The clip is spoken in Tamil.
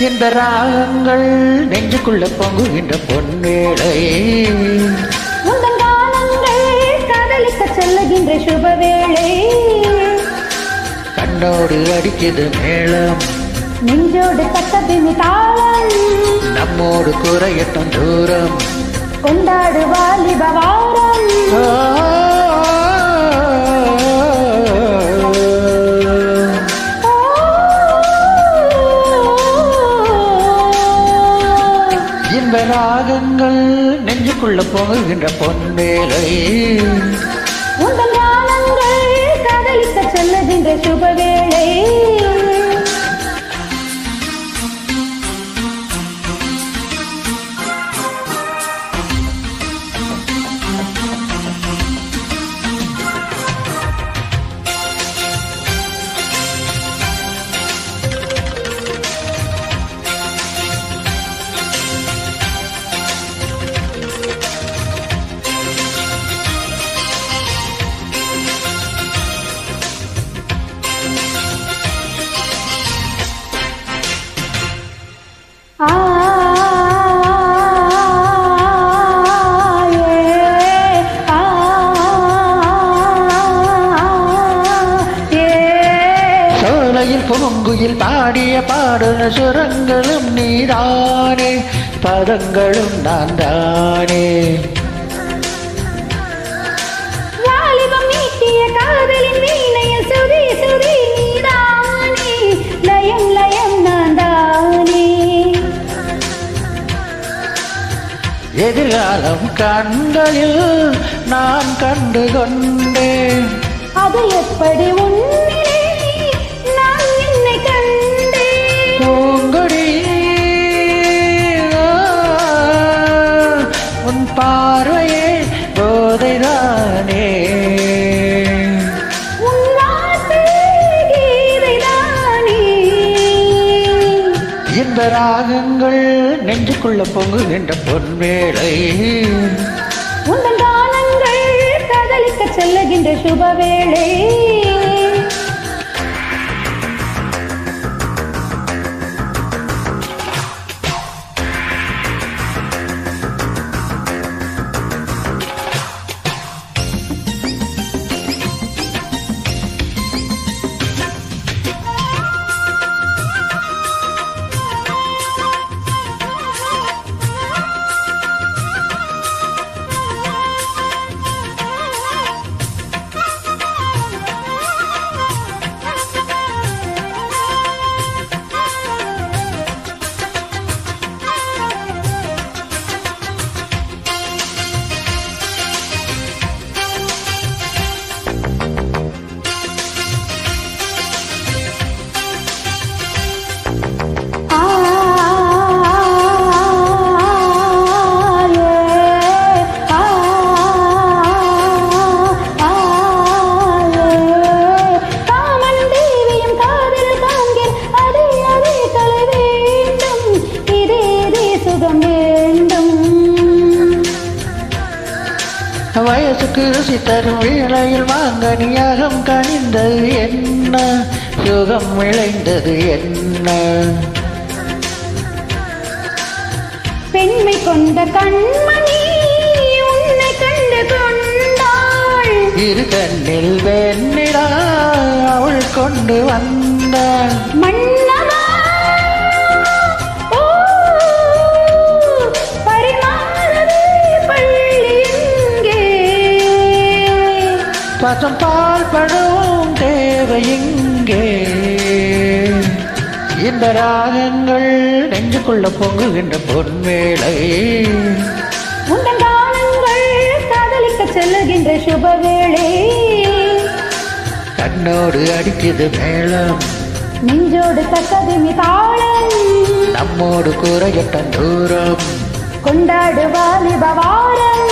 இந்த ராகங்கள் நெஞ்சுக்குள்ள பொங்குகின்ற பொன்வேளை. உந்தன் காலங்கள் காதலிக்க செல்லுகின்ற சுபவேளை. கண்ணோடு அடிக்குது மேளம். நெஞ்சோடு தக்கதிமி தாளம். நம்மோடு குறையட்டும் தூரம். கொண்டாடு வாலிப வாரம். ராகங்கள் நெஞ்சுக்குள்ள போகின்ற பொன்மேலை உங்கள் ராகங்கள் கதலிக்க செல்லுகின்ற சுபவே சோலையில் பூங்குயில் பாடிய பாடல் சுரங்களும் நீதானே. பதங்களும் நான் தானே எதிர்காலம் கண்களில் நான் கண்டு கொண்டேன். அது எப்படி உன்னிலே இந்த ராகங்கள் நெஞ்சுக்குள்ள பொங்குகின்ற பொன்வேளை. உந்தன் காலங்கள் கதலிக்க செல்லுகின்ற சுபவேளை. வயசுக்கு ருசி தரும் வேளையில் வாங்கனியாகம் கனிந்தது என்ன? சுகம் விளைந்தது என்ன? பெண்மை கொண்ட கண்மணி உன்னை கண்டு கொண்டாள். இரு கண்ணில் வெண்ணிடா அவள் கொண்டு வந்தாள் மன்னவா பசம் பால் படும் தேவை இங்கே. இந்த ராகங்கள் நெஞ்சுக்குள்ள பொங்குகின்ற பொன்வேளை. உந்தன் காலங்கள் காதலிக்க செல்லுகின்ற சுபவேளை. கண்ணோடு அடிக்குது மேளம். நெஞ்சோடு தக்கதுமி தாளம் நம்மோடு குறையட்டம் தூரம். கொண்டாடு வாலிப வாரம்